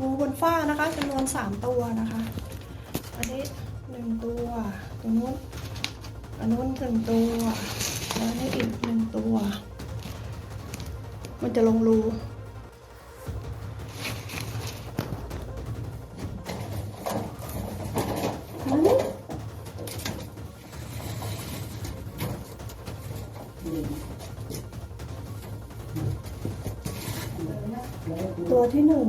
งูบนฟ้านะคะจำนวนสามตัวนะคะ อันนี้หนึ่งตัวตรงนู้นอันนู้นหนึ่งตัวแล้วนี้อีกหนึ่งตัว มันจะลงรูตัวที่หนึ่ง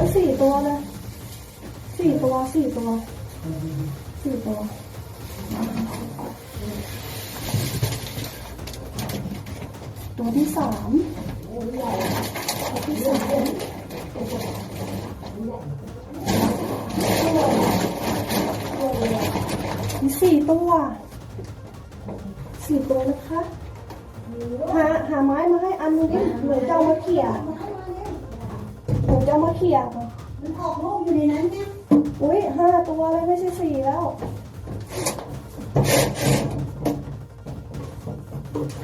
ยสี่ตัวเลยสี่ตัวสี่ตัวสี่ตัวตัวที่สามตัวที่สามมีสี่ตัวสี่ตัวนะคะหาหาไม้มาให้อันนึงดิเหมือนจะเอามาเขี่ย เหมือนจะเอามาเขี่ยมันออกลูกอยู่ในนั้นเนี่ยอุ้ยห้าตัวเลยไม่ใช่สี่แล้ว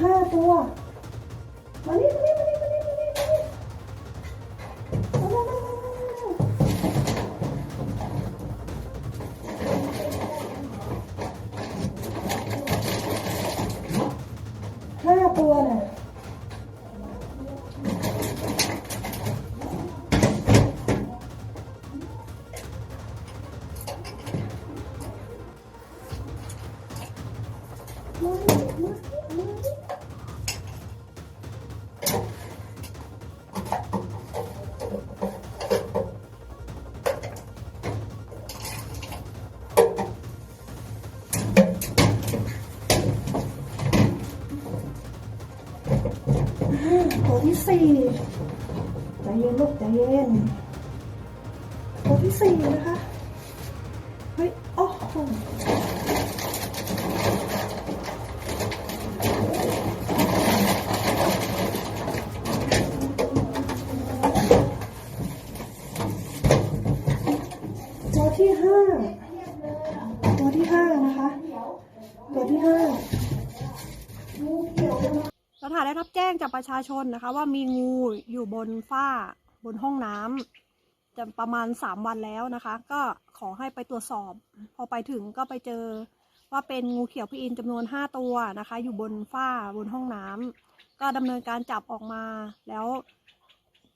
ห้าตัว มานี่มานี่มานี่มานี่มานี่มานี่มามามามามามาห้าตัวน่ะ มานี่มานี่มานี่ตัวที่สี่ใจเย็นลูกใจเย็นตัวที่สี่นะคะ สถานได้รับแจ้งจากประชาชนนะคะ ว่ามีงูอยู่บนฝ้าบนห้องน้ำจะประมาณสามวันแล้วนะคะ ก็ขอให้ไปตรวจสอบ พอไปถึงก็ไปเจอว่าเป็นงูเขียวพี่อินจำนวนห้าตัวนะคะ อยู่บนฝ้าบนห้องน้ำก็ดำเนินการจับออกมาแล้ว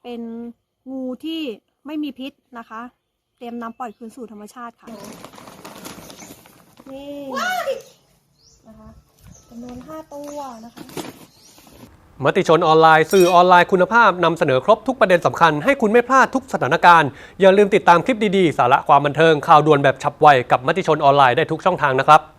เป็นงูที่ไม่มีพิษนะคะ เตรียมนำปล่อยคืนสู่ธรรมชาติค่ะนี่ำนวน 5 ตัวนะคะ มติชนออนไลน์สื่อออนไลน์คุณภาพนำเสนอครบทุกประเด็นสำคัญให้คุณไม่พลาดทุกสถานการณ์ อย่าลืมติดตามคลิปดีๆ สาระความบันเทิงข่าวด่วนแบบฉับไวกับมติชนออนไลน์ได้ทุกช่องทางนะครับ